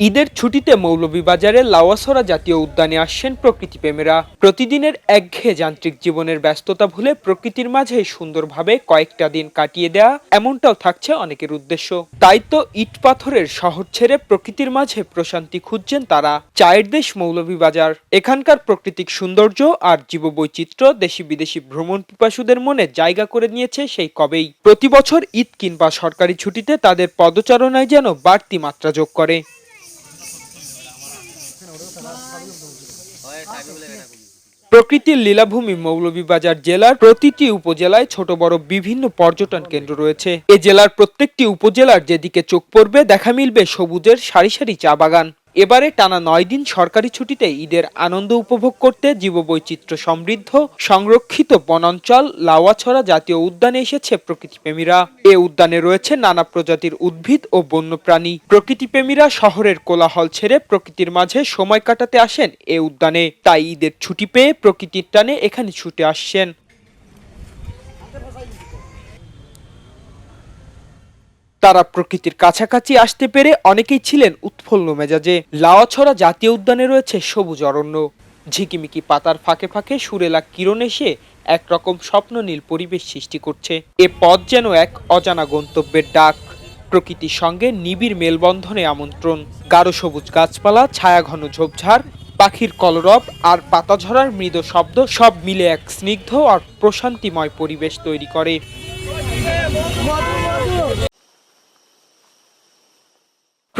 ঈদের ছুটিতে মৌলভীবাজারের লাওয়াসরা জাতীয় উদ্যানে আসছেন প্রকৃতিপ্রেমীরা। প্রতিদিনের একঘেয়ে যান্ত্রিক জীবনের ব্যস্ততা ভুলে প্রকৃতির মাঝে সুন্দরভাবে কয়েকটা দিন কাটিয়ে দেয়া এমনটাও থাকছে অনেকের উদ্দেশ্য। তাই তো ইট পাথরের শহর ছেড়ে প্রকৃতির মাঝে প্রশান্তি খুঁজছেন তারা। চায়ের দেশ মৌলভীবাজার। এখানকার প্রাকৃতিক সৌন্দর্য আর জীববৈচিত্র্য দেশি বিদেশি ভ্রমণ পিপাসুদের মনে জায়গা করে নিয়েছে সেই কবেই। প্রতি বছর ঈদ কিংবা সরকারি ছুটিতে তাদের পদচারণায় যেন বাড়তি মাত্রা যোগ করে। প্রকৃতির লীলাভূমি মৌলভীবাজার জেলার প্রতিটি উপজেলায় ছোট বড় বিভিন্ন পর্যটন কেন্দ্র রয়েছে। এ জেলার প্রত্যেকটি উপজেলার যেদিকে চোখ পড়বে, দেখা মিলবে সবুজের সারি সারি চা বাগান। এবারে টানা নয় দিন সরকারি ছুটিতে ঈদের আনন্দ উপভোগ করতে জীববৈচিত্র্য সমৃদ্ধ, সংরক্ষিত বনাঞ্চল, লাওয়াছড়া জাতীয় উদ্যানে এসেছে প্রকৃতিপ্রেমীরা। এ উদ্যানে রয়েছে নানা প্রজাতির উদ্ভিদ ও বন্যপ্রাণী। প্রকৃতিপ্রেমীরা শহরের কোলাহল ছেড়ে প্রকৃতির মাঝে সময় কাটাতে আসেন এ উদ্যানে। তাই ঈদের ছুটি পেয়ে প্রকৃতির টানে এখানে ছুটে আসছেন। তারা প্রকৃতির কাছাকাছি আসতে পেরে অনেকেই ছিলেন উৎফুল্ল মেজাজে লাওয়াছড়া জাতীয় উদ্যানে রয়েছে সবুজ অরণ্য। ঝিকিমিকি পাতার ফাঁকে ফাঁকে সুরেলা কিরণ এসে একরকম স্বপ্ন নীল পরিবেশ সৃষ্টি করছে। এ পথ যেন এক অজানা গন্তব্যের ডাক। প্রকৃতির সঙ্গে নিবিড় মেলবন্ধনে আমন্ত্রণ। গাঢ় সবুজ গাছপালা, ছায়া ঘন ঝোপঝাড়, পাখির কলরব আর পাতা ঝরার মৃদু শব্দ সব মিলে এক স্নিগ্ধ আর প্রশান্তিময় পরিবেশ তৈরি করে।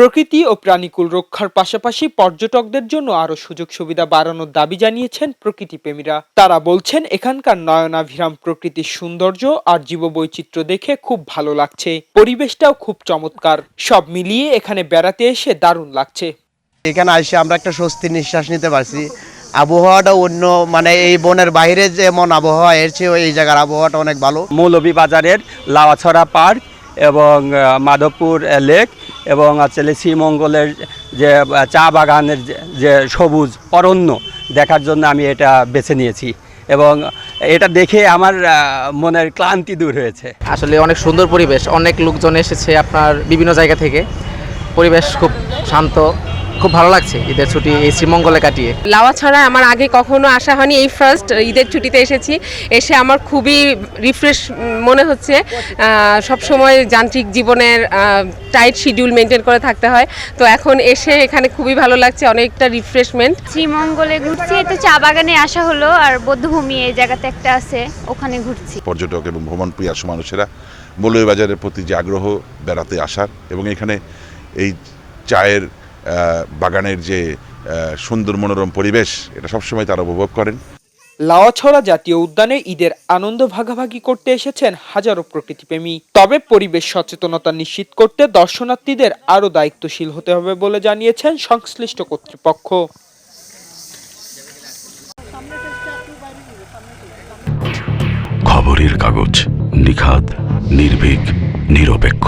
প্রকৃতি ও প্রাণীকুল রক্ষার পাশাপাশি পর্যটকদের জন্য আরও সুযোগ সুবিধা বাড়ানোর দাবি জানিয়েছেন প্রকৃতিপ্রেমীরা তারা বলছেন এখানকার নয়নাভিরাম প্রকৃতির সৌন্দর্য আর জীববৈচিত্র্য দেখে খুব ভালো লাগছে। পরিবেশটাও খুব চমৎকার। সব মিলিয়ে এখানে বেড়াতে এসে দারুণ লাগছে। এখানে এসে আমরা একটা স্বস্তির নিঃশ্বাস নিতে পারছি। আবহাওয়াটা অন্য মানে এই বনের বাইরে যেমন আবহাওয়া এর চেয়েও এই জায়গার আবহাওয়াটা অনেক ভালো। মৌলভী বাজারের লাওয়াছড়া পার্ক এবং মাধবপুর লেক এবং আসলে শ্রীমঙ্গলের যে চা বাগানের যে- যে সবুজ অরণ্য দেখার জন্য আমি এটা বেছে নিয়েছি এবং এটা দেখে আমার মনের ক্লান্তি দূর হয়েছে। আসলে অনেক সুন্দর পরিবেশ। অনেক লোকজন এসেছে আপনার বিভিন্ন জায়গা থেকে। পরিবেশ খুব শান্ত। খুব ভালো লাগছে ঈদের ছুটি এই শ্রীমঙ্গলে কাটিয়ে। লাওয়া ছাড়া আমার আগে কখনো আসা হয়নি এই ফার্স্ট ঈদের ছুটিতে এসেছি। এসে আমার খুবই রিফ্রেশ মনে হচ্ছে। সব সময় যান্ত্রিক জীবনের টাইট শিডিউল মেনটেন করে থাকতে হয়। তো এখন এসে এখানে খুবই ভালো লাগছে অনেকটা রিফ্রেশমেন্ট শ্রীমঙ্গলে ঘুরছি তো চা বাগানে আসা হলো আর বৌদ্ধভূমি এই জায়গাতে একটা আছে ওখানে ঘুরছি। পর্যটক এবং ভ্রমণ প্রিয়াস মানুষেরা মৌলভীবাজারের প্রতি যে আগ্রহ বেড়াতে আসার এবং এখানে এই চায়ের বাগানের যে সুন্দর মনোরম পরিবেশ এটা সবসময় তারা উপভোগ করেন। লাওয়াছড়া জাতীয় উদ্যানে ঈদের আনন্দ ভাগাভাগি করতে এসেছেন হাজারো প্রকৃতিপ্রেমী। তবে পরিবেশ সচেতনতা নিশ্চিত করতে দর্শনার্থীদের আরও দায়িত্বশীল হতে হবে বলে জানিয়েছেন সংশ্লিষ্ট কর্তৃপক্ষ। খবরের কাগজ নিখাদ নির্ভীক নিরপেক্ষ।